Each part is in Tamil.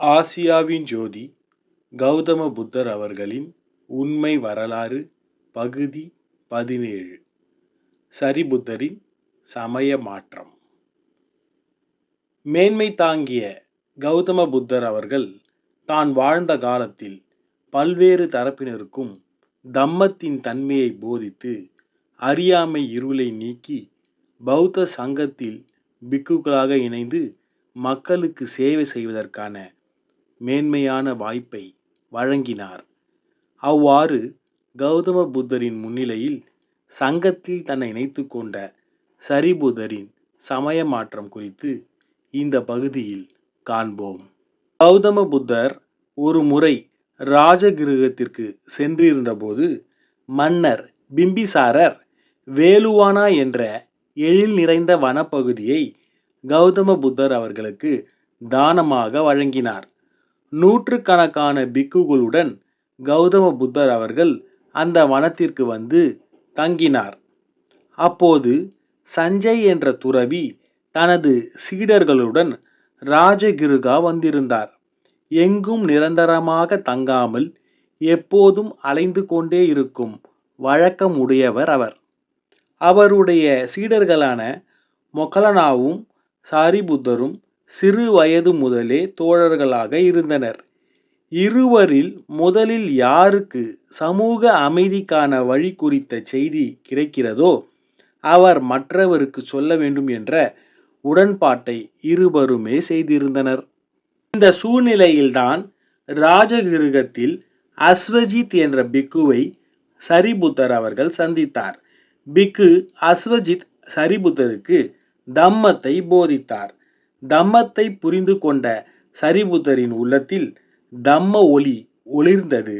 ஆசியாவின் ஜோதி கௌதம புத்தர் அவர்களின் உண்மை வரலாறு பகுதி பதினேழு. சரிபுத்தரின் சமய மாற்றம். மேன்மை தாங்கிய கௌதம புத்தர் அவர்கள் தான் வாழ்ந்த காலத்தில் பல்வேறு தரப்பினருக்கும் தம்மத்தின் தன்மையை போதித்து அறியாமை இருளை நீக்கி பௌத்த சங்கத்தில் பிக்குகளாக இணைந்து மக்களுக்கு சேவை செய்வதற்கான மேன்மையான வாய்ப்பை வழங்கினார். அவ்வாறு கௌதம புத்தரின் முன்னிலையில் சங்கத்தில் தன்னை இணைத்து கொண்ட சரிபுதரின் சமய மாற்றம் குறித்து இந்த பகுதியில் காண்போம். கௌதம புத்தர் ஒரு முறை ராஜகிருகத்திற்கு சென்றிருந்தபோது மன்னர் பிம்பிசாரர் வேலுவானா என்ற எழில் நிறைந்த வனப்பகுதியை கௌதம புத்தர் அவர்களுக்கு தானமாக வழங்கினார். நூற்றுக்கணக்கான பிக்குகளுடன் கௌதம புத்தர் அவர்கள் அந்த வனத்திற்கு வந்து தங்கினார். அப்போது சஞ்சய் என்ற துறவி தனது சீடர்களுடன் ராஜகிருகா வந்திருந்தார். எங்கும் நிரந்தரமாக தங்காமல் எப்போதும் அலைந்து கொண்டே இருக்கும் வழக்கம் உடையவர் அவர். அவருடைய சீடர்களான மொகலனாவும் சாரிபுத்தரும் சிறு வயது முதலே தோழர்களாக இருந்தனர். இருவரில் முதலில் யாருக்கு சமூக அமைதிக்கான வழி குறித்த செய்தி கிடைக்கிறதோ அவர் மற்றவருக்கு சொல்ல வேண்டும் என்ற உடன்பாட்டை இருவருமே செய்திருந்தனர். இந்த சூழ்நிலையில்தான் ராஜகிருகத்தில் அஸ்வஜித் என்ற பிக்குவை சரிபுத்தர் அவர்கள் சந்தித்தார். பிக்கு அஸ்வஜித் சரிபுத்தருக்கு தம்மத்தை போதித்தார். தம்மத்தை புரிந்து கொண்ட சரிபுத்தரின் உள்ளத்தில் தம்ம ஒளி ஒளிர்ந்தது.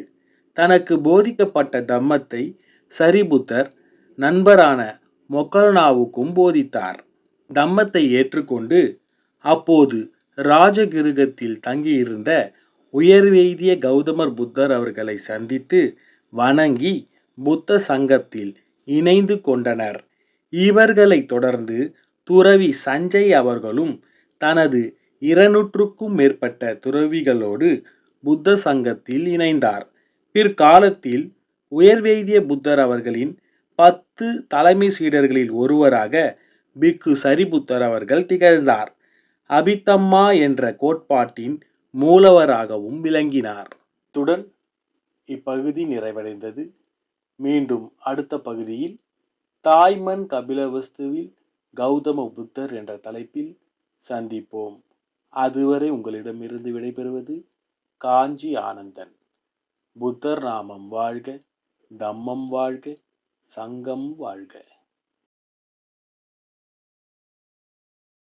தனக்கு போதிக்கப்பட்ட தம்மத்தை சரிபுத்தர் நண்பரான மொக்கல்னாவுக்கும் போதித்தார். தம்மத்தை ஏற்றுக்கொண்டு அப்போது ராஜகிருகத்தில் தங்கியிருந்த உயர்வெய்திய கௌதமர் புத்தர் அவர்களை சந்தித்து வணங்கி புத்த சங்கத்தில் இணைந்து கொண்டனர். இவர்களை தொடர்ந்து துறவி சஞ்சய் அவர்களும் தனது இருநூற்றுக்கும் மேற்பட்ட துறவிகளோடு புத்த சங்கத்தில் இணைந்தார். பிற்காலத்தில் உயர்வேதிய புத்தர் அவர்களின் பத்து தலைமை சீடர்களில் ஒருவராக பிக்கு சரிபுத்தர் அவர்கள் திகழ்ந்தார். அபித்தம்மா என்ற கோட்பாட்டின் மூலவராகவும் விளங்கினார். துடன் இப்பகுதி நிறைவடைந்தது. மீண்டும் அடுத்த பகுதியில் தாய்மண் கபிலவஸ்துவில் கௌதம புத்தர் என்ற தலைப்பில் சந்திப்போம். அதுவரை உங்களிடமிருந்து விடைபெறுவது காஞ்சி ஆனந்தன். புத்தர் நாமம் வாழ்க தம்மம் வாழ்க சங்கம் வாழ்க.